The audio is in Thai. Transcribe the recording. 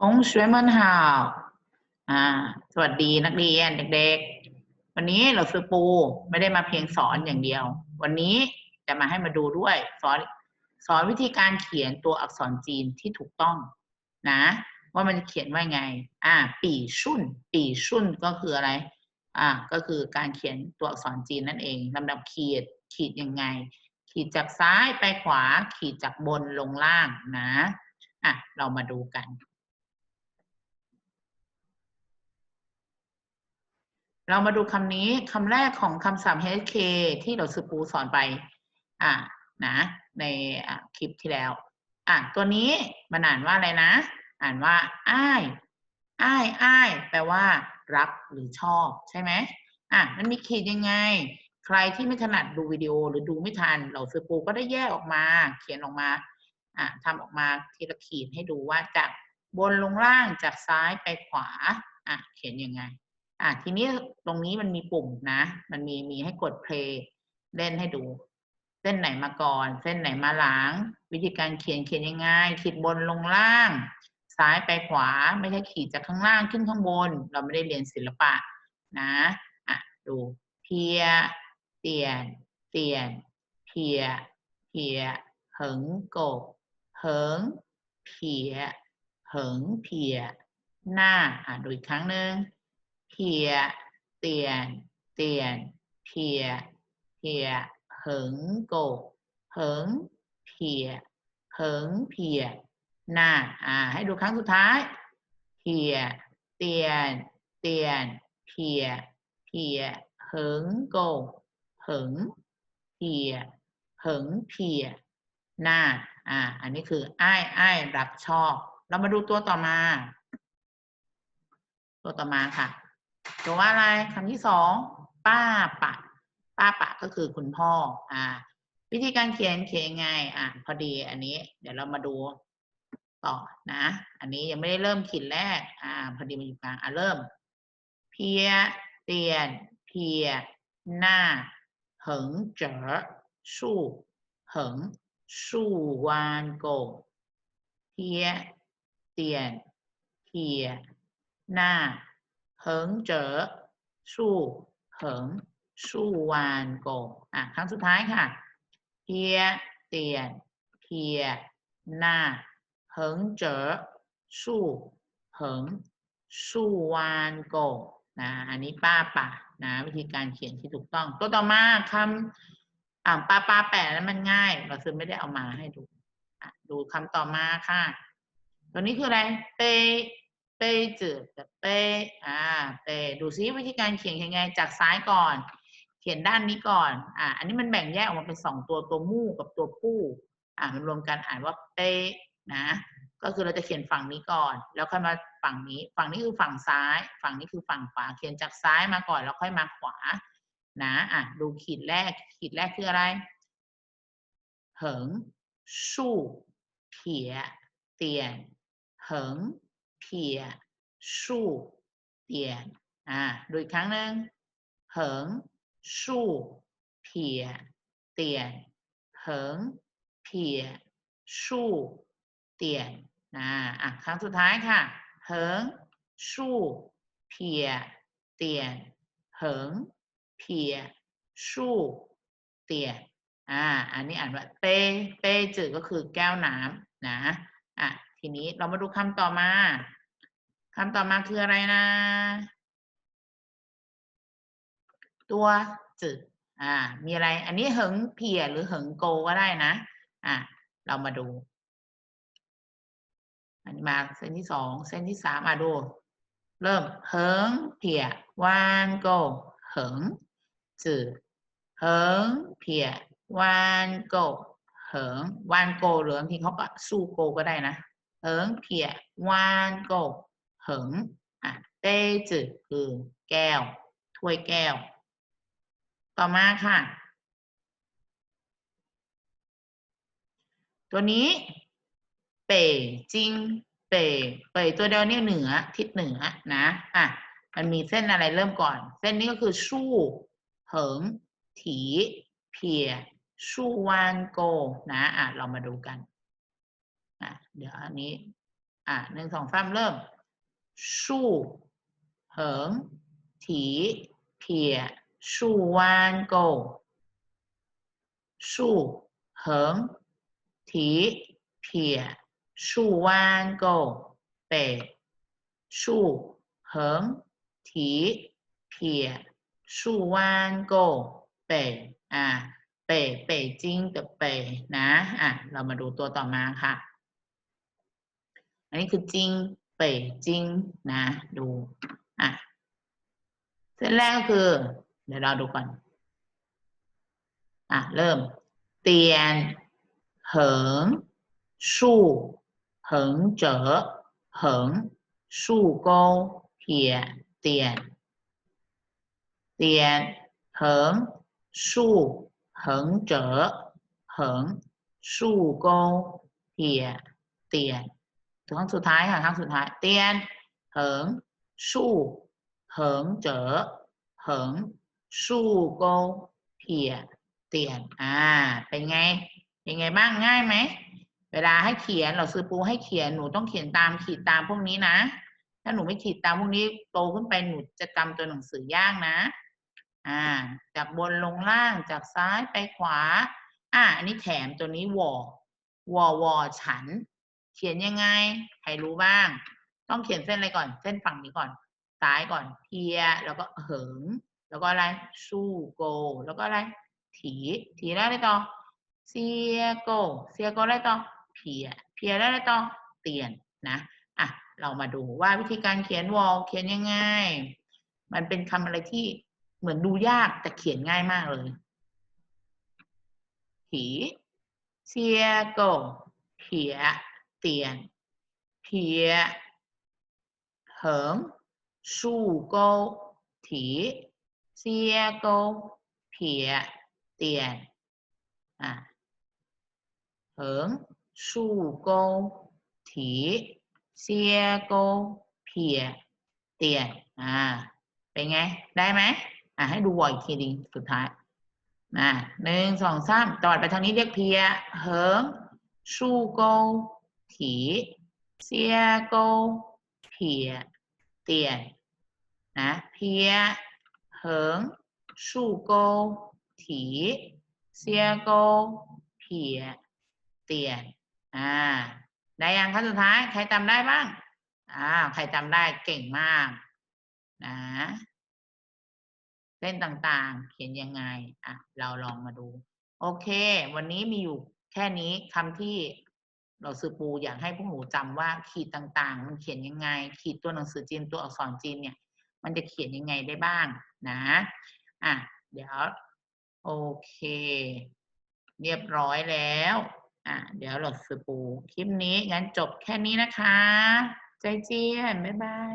ทงช่วยมันหาวอ่า สวัสดีนักเรียนเด็กๆ วันนี้เราซื้อปูไม่ได้มาเพียงสอนอย่างเดียว วันนี้จะมาให้มาดูด้วยสอนสอนวิธีการเขียนตัวอักษรจีนที่ถูกต้อง นะ ว่ามันเขียนว่าไง อ่า ปีชุ่น ปีชุ่นก็คืออะไร อ่า ก็คือการเขียนตัวอักษรจีนนั่นเองลำดับขีดขีดยังไง ขีดจากซ้ายไปขวา ขีดจากบนลงล่างนะ อะ เรามาดูกัน เรามาดูคำนี้คำแรกของคำศัพท์ HK ที่เราสือปูสอนไป อะนะ ในะคลิปที่แล้ว อะตัวนี้มันอ่านว่าอะไรนะ อ่านว่าอ้ายอ้ายอ้ายแปลว่า รักหรือชอบใช่ไหมอะมันมีขีดยังไง ใครที่ไม่ถนัดดูวิดีโอหรือดูไม่ทัน เราซื้อปูก็ได้แยกออกมา เขียนออกมาอะทำออกมาทีละขีดให้ดูว่าจากบนลงล่างจากซ้ายไปขวาอะเขียนยังไง อะทีนี้ตรงนี้มันมีปุ่มนะ มันมีมีให้กดเพลย์เล่นให้ดู เส้นไหนมาก่อน เส้นไหนมาหลัง วิธีการเขียนเขียนยังไงขีดบนลงล่าง ซ้ายไปขวาไม่ใช่ขีดจากข้างล่างขึ้นข้างบน เราไม่ได้เรียนศิลปะนะอะดูเพียเตียนเตียนเพียเพียเหิงโกบเหิงเพียเหิงเพียหน้าอะดูอีกครั้งหนึ่ง เพียเตียนเตียนเพียเพียเหิงโกเหิงเพียเหิงเพียหน้าอ่าให้ดูครั้งสุดท้ายเพียเตียนเตียนเพียเพียเหิงโกเหิงเพียเหิงเพียหน้าอ่าอันนี้คืออ้ายอ้ายรักชอบ เรามาดูตัวต่อมา ตัวต่อมาค่ะ ตัวว่าอะไรคำที่สองป้าปะ ป้าปะก็คือคุณพ่อ อ่า วิธีการเขียนเขียนยังไง อะ พอดีอันนี้ เดี๋ยวเรามาดูต่อนะ อันนี้ยังไม่ได้เริ่มขีดแรก อ่า พอดีมันอยู่กลางอะเริ่ม เพียเตียน เพีย หน้าเหิงเจ๋อสู้เหิงสู้วานโกเพียเตียน เพีย หน้า เหิงเจ๋อสู้เหิงสู้วานโกอะครั้งสุดท้ายค่ะเพียเตียนเพียหน้าเหิงเจ๋อสู้เหิงสู้วานโกนะอันนี้ป้าป่านะวิธีการเขียนที่ถูกต้อง ตัวต่อมาคำอ่าป้าป้าแปะแล้วมันง่าย เราซื้อไม่ได้เอามาให้ดูดูคำต่อมาค่ะ ตัวนี้คืออะไรเป เปจืดกับเปอ่าเปดูซิวิธีการเขียนยังไงจากซ้ายก่อน เขียนด้านนี้ก่อนอ่าอันนี้มันแบ่งแยกออกมาเป็นสองตัวตัวมู่กับตัวปู้อ่ามันรวมกันอ่านว่าเปนะก็คือเราจะเขียนฝั่งนี้ก่อน แล้วค่อยมาฝั่งนี้ ฝั่งนี้คือฝั่งซ้าย ฝั่งนี้คือฝั่งขวา เขียนจากซ้ายมาก่อนแล้วค่อยมาขวา นะอะดูขีดแรก ขีดแรกคืออะไรเหิง สู้เพียเตียนเหิง เพียสู้เตียนอ่าดูอีกครั้งหนึ่งเหิงสู้เพียเตียนเหิงเพียสู้เตียนอ่าอะครั้งสุดท้ายค่ะเหิงสู้เพียเตียนเหิงเพียสู้เตียนอ่าอันนี้อ่านว่าเป้เป้จืดก็คือแก้วน้ำนะอะ ทีนี้เรามาดูคำต่อมาคำต่อมาคืออะไรนะ ตัวจืดอ่า มีอะไร อันนี้เหิงเพียหรือเหิงโกก็ได้นะ อะเรามาดู อันนี้มาเส้นที่สองเส้นที่สามอะดู เริ่มเหิงเพียวานโกเหิงจืดเหิงเพียวานโกเหิงวานโกหรือบางทีเขาก็สู้โกก็ได้นะ เหิงเพียวานโกเหิงอะเต้จืดคือแก้วถ้วยแก้วต่อมาค่ะ ตัวนี้เป่จิงเป่เป่ตัวเดียวเนี่ยเหนือทิศเหนือนะอะมันมีเส้นอะไรเริ่มก่อน เส้นนี้ก็คือสู้เหิงถีเพียสู้วานโกนะอะเรามาดูกันะเดี๋ยวอันนี้ อะหนึ่งสองสามเริ่มสู้เหิง ถีเพียสู้วานโกสู้เหิง ถีเพียสู้วานโกเป่สู้เหิง ถีเพียสู้วานโกเป่อะเป่เป่จริงกับเป่นะ อะ เรามาดูตัวต่อมาค่ะ อันนี้คือจริงเป่จริงนะดูอะเส้นแรกก็คือ เดี๋ยวเราดูก่อนอะเริ่มเตียนเหิงสู้เหิงเจ๋อเหิงสู้โกเพียเตียนเตียนเหิงสู้เหิงเจ๋อเหิงสู้โกเพียเตียนถึง ครั้งสุดท้ายค่ะครั้งสุดท้าย เตียน เหิง สู้ เหิงเจ๋อ เหิง สู้โกเพีย เตียน อ่า เป็นไง เป็นไงบ้าง ง่ายไหม เวลาให้เขียนเราซื้อปูให้เขียน หนูต้องเขียนตามขีดตามพวกนี้นะ ถ้าหนูไม่ขีดตามพวกนี้โตขึ้นไปหนูจะจำตัวหนังสือยากนะ อ่า จากบนลงล่าง จากซ้ายไปขวา อ่า อันนี้แถมตัวนี้วอวอวอฉัน เขียนยังไง ใครรู้บ้าง ต้องเขียนเส้นอะไรก่อน เส้นฝั่งนี้ก่อน ซ้ายก่อนเพีย แล้วก็เหิง แล้วก็อะไรสู้โก แล้วก็อะไร ถี ถีแล้วอะไรต่อ เซียโก เซียโกอะไรต่อ เพีย เพียแล้ไรต่อ เตียนนะ อะ เรามาดูว่าวิธีการเขียนวอลเขียนยังไง มันเป็นคำอะไรที่เหมือนดูยากแต่เขียนง่ายมากเลย ถี เซียโก เพีย เตียนเพียเหิงสู้โกถีเซียโกเพียเตียนอะเหิงสู้โกถีเซียโกเพียเตียนอ่าเป็นไงได้ไหมอะให้ดูวอลอีกทีดิสุดท้ายอะหนึ่งสองสามตอดไปทางนี้เรียกเพีย เหิง สู้โก ถีเซียโกเพียเตียนนะเพียเหิงสู้โกถีเซียโกเพียเตียนอ่าได้ยังขั้นสุดท้ายใครจำได้บ้างอ่าใครจำได้เก่งมากนะเส้นต่างๆ เขียนยังไงอะเราลองมาดู โอเค วันนี้มีอยู่แค่นี้คำที่ เราซื้อปูอยากให้พวกหนูจำว่าขีดต่างๆ มันเขียนยังไง ขีดตัวหนังสือจีนตัวอักษรจีนเนี่ย มันจะเขียนยังไงได้บ้างนะอะเดี๋ยวโอเค เรียบร้อยแล้วอะเดี๋ยวเราซื้อปูคลิปนี้งั้นจบแค่นี้นะคะ ใจเจียนบ๊ายบาย